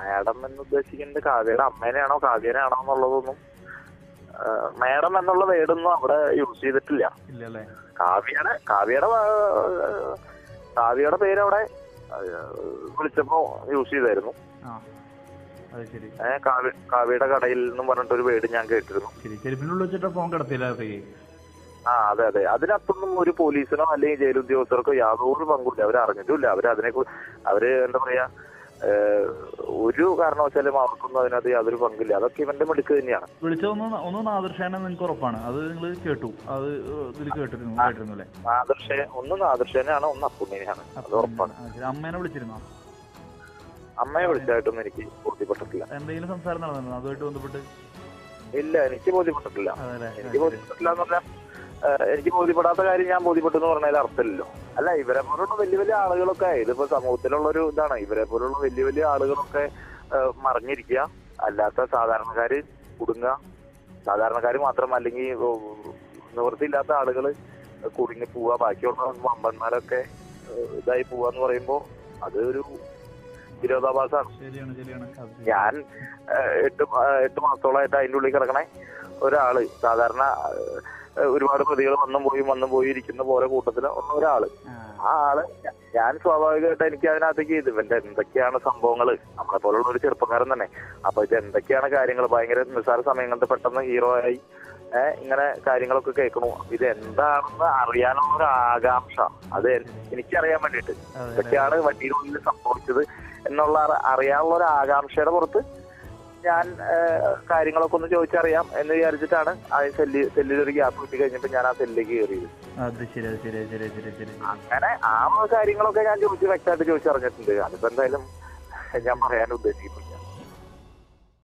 Madam എന്ന് ഉദ്ദേശിക്കുന്നത് കാവ്യയുടെ അമ്മേനെയാണോ കാവ്യനാണോ എന്നുള്ളതൊന്നും മാഡം എന്നുള്ള വേർഡൊന്നും അവിടെ യൂസ് ചെയ്തിട്ടില്ല. കാവ്യയുടെ കാവ്യയുടെ കാവ്യയുടെ പേര് അവിടെ വിളിച്ചപ്പോ യൂസ് ചെയ്തായിരുന്നു. കാവ്യയുടെ കടയിൽ നിന്നും പറഞ്ഞിട്ടൊരു വേർഡ് ഞാൻ കേട്ടിരുന്നു. ഫോൺ ആ അതെ അതെ. അതിനകത്തൊന്നും ഒരു പോലീസിനോ അല്ലെങ്കിൽ ജയിലുദ്യോഗസ്ഥർക്കോ യാതൊരു പങ്കുമില്ല അവർ അറിഞ്ഞിട്ടില്ല അവർ അതിനെ അവർ എന്താ പറയാ ഒരു കാരണവശാലും അവർക്കൊന്നും അതിനകത്ത് യാതൊരു പങ്കില്ല. അതൊക്കെ ഇവന്റെ മിടുക്ക് തന്നെയാണ്. വിളിച്ചതൊന്ന് ഒന്ന് നാദർശാണ് നിങ്ങൾക്ക് ഉറപ്പാണ്. അത് നിങ്ങൾ കേട്ടു. അത് ഇതിൽ കേട്ടിരുന്നു കേട്ടിരുന്നു അല്ലേ ആദർശ ഒന്ന് ആദർശനാണ് ഒന്ന് അപ്പുണ്ണിനെയാണ്. അത് ഉറപ്പാണ്. അമ്മേനെ വിളിച്ചിരുന്നോ? അമ്മയെ വിളിച്ചായിട്ടൊന്നും എനിക്ക് ബോധ്യപ്പെട്ടിട്ടില്ല. എന്തെങ്കിലും സംസാരം നടന്നു അതുമായിട്ട് ബന്ധപ്പെട്ട്? ഇല്ല എനിക്ക് ബോധ്യപ്പെട്ടിട്ടില്ല. എനിക്ക് ബോധ്യപ്പെട്ടില്ല എന്ന് പറഞ്ഞാൽ എനിക്ക് ബോധ്യപ്പെടാത്ത കാര്യം ഞാൻ ബോധ്യപ്പെട്ടു എന്ന് പറഞ്ഞാൽ അർത്ഥമില്ലല്ലോ. അല്ല ഇവരെ പോലുള്ള വലിയ വലിയ ആളുകളൊക്കെ ഇതിപ്പോ സമൂഹത്തിലുള്ള ഒരു ഇതാണ്. ഇവരെ പോലുള്ള വലിയ വലിയ ആളുകളൊക്കെ മറിഞ്ഞിരിക്കുക. അല്ലാത്ത സാധാരണക്കാര് കുടുങ്ങുക. സാധാരണക്കാര് മാത്രം അല്ലെങ്കിൽ നിവൃത്തിയില്ലാത്ത ആളുകൾ കുടുങ്ങി പോവുക. ബാക്കിയുള്ള വമ്പന്മാരൊക്കെ ഇതായി പോവാന്ന് പറയുമ്പോ അത് ഒരു വിരോധാഭാസമാണ്. ഞാൻ എട്ട് എട്ട് മാസത്തോളമായിട്ട് അതിന്റെ ഉള്ളിൽ കിടക്കണേ. ഒരാൾ സാധാരണ ഒരുപാട് പ്രതികൾ വന്നും പോയി വന്നും പോയി ഇരിക്കുന്ന പോലെ കൂട്ടത്തിൽ ഉള്ള ഒരാൾ. ആ, ആൾ ഞാൻ സ്വാഭാവികമായിട്ട് എനിക്ക് അതിനകത്തേക്ക് ഇത് ഇവന്റെ എന്തൊക്കെയാണ് സംഭവങ്ങൾ നമ്മളെ പോലുള്ള ഒരു ചെറുപ്പക്കാരൻ തന്നെ. അപ്പൊ ഇത് എന്തൊക്കെയാണ് കാര്യങ്ങൾ ഭയങ്കര നിസ്സാര സമയങ്ങളിൽ പെട്ടെന്ന് ഹീറോ ആയി ഇങ്ങനെ കാര്യങ്ങളൊക്കെ കേൾക്കണു. ഇത് എന്താണെന്ന് അറിയാനുള്ള ഒരു ആകാംക്ഷ. അത് എനിക്കറിയാൻ വേണ്ടിയിട്ട്. എന്തൊക്കെയാണ്. ഇതൊക്കെയാണ് വണ്ടിയുടെ ഉള്ളിൽ സംഭവിച്ചത് എന്നുള്ള അറിയാനുള്ള ഒരു ആകാംക്ഷയുടെ പുറത്ത് ഞാൻ കാര്യങ്ങളൊക്കെ ഒന്ന് ചോദിച്ചറിയാം എന്ന് വിചാരിച്ചിട്ടാണ് ആ സെല്ല് സെല്ലിലൊരു ഗ്യാപ്പ് കിട്ടി കഴിഞ്ഞപ്പോൾ ഞാൻ ആ സെല്ലിലേക്ക് കയറിയത്. അത് ശരി അത് ശരി അത് ശരി ശരി ശരി. അങ്ങനെ ആ കാര്യങ്ങളൊക്കെ ഞാൻ ചോദിച്ച് വ്യക്തമായിട്ട് ചോദിച്ചറിഞ്ഞിട്ടുണ്ട്. അതിപ്പോ എന്തായാലും ഞാൻ പറയാൻ ഉദ്ദേശിക്കുന്നില്ല.